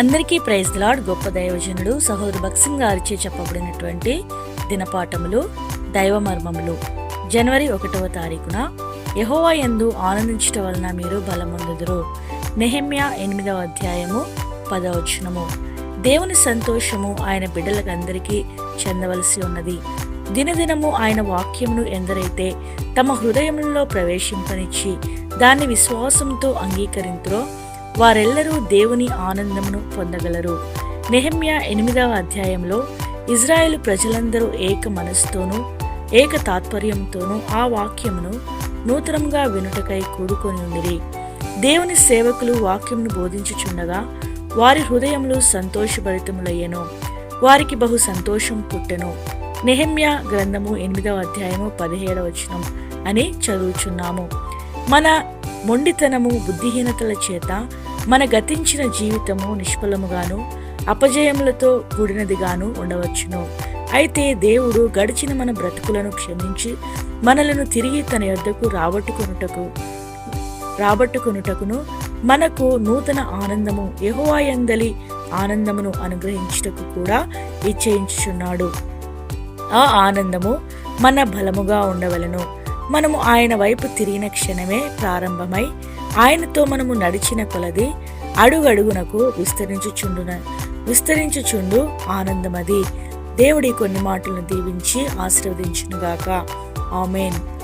అందరికీ praise lord గొప్ప దైవజనుడు సహోదరు భక్సింగ్ గారిచే చెప్పబడినటువంటి దినపాఠములు దైవ మర్మములు. జనవరి ఒకటవ తారీఖున యహోవా యందు ఆనందించట వలన మీరు బలమొందుదురు. నెహమ్యా ఎనిమిదవ అధ్యాయము పదవచనము దేవుని సంతోషము ఆయన బిడ్డలకందరికీ చెందవలసి ఉన్నది. దినదినము ఆయన వాక్యమును ఎందరైతే తమ హృదయములలో ప్రవేశింపనిచ్చి దాన్ని విశ్వాసంతో అంగీకరింతురో వారెల్లరూ దేవుని ఆనందమును పొందగలరు. నెహమ్య ఎనిమిదవ అధ్యాయంలో ఇజ్రాయెల్ ప్రజలందరూ ఏక మనసుతోనూ ఏక తాత్పర్యంతోనూ ఆ వాక్యమును నూతనంగా వినుటకై కూడుకొని ఉండిరి. దేవుని సేవకులు వాక్యమును బోధించుచుండగా వారి హృదయములు సంతోషభరితములయ్యను. వారికి బహు సంతోషం పుట్టెను. నెహమ్య గ్రంథము ఎనిమిదవ అధ్యాయము పదిహేడవ వచనం అని చదువుచున్నాము. మన మొండితనము బుద్ధిహీనతల చేత మన గతించిన జీవితము నిష్ఫలముగాను అపజయములతో కూడినదిగాను ఉండవచ్చును. అయితే దేవుడు గడిచిన మన బ్రతుకులను క్షమించి మనలను తిరిగి తన యొద్దకు రాబట్టుకొనుటకు రాబట్టుకొనుటకును మనకు నూతన ఆనందము యహోవాయందలి ఆనందమును అనుగ్రహించుటకు కూడా ఇచ్చయించుచున్నాడు ఆ ఆనందము మన బలముగా ఉండవలను. మనము ఆయన వైపు తిరిగిన క్షణమే ప్రారంభమై ఆయనతో మనము నడిచిన కొలది అడుగడుగునకు విస్తరించుచుండున విస్తరించుచుండు ఆనందమది. దేవుడి కొన్ని మాటలను దీవించి ఆశీర్వదించునుగాక. ఆమెన్.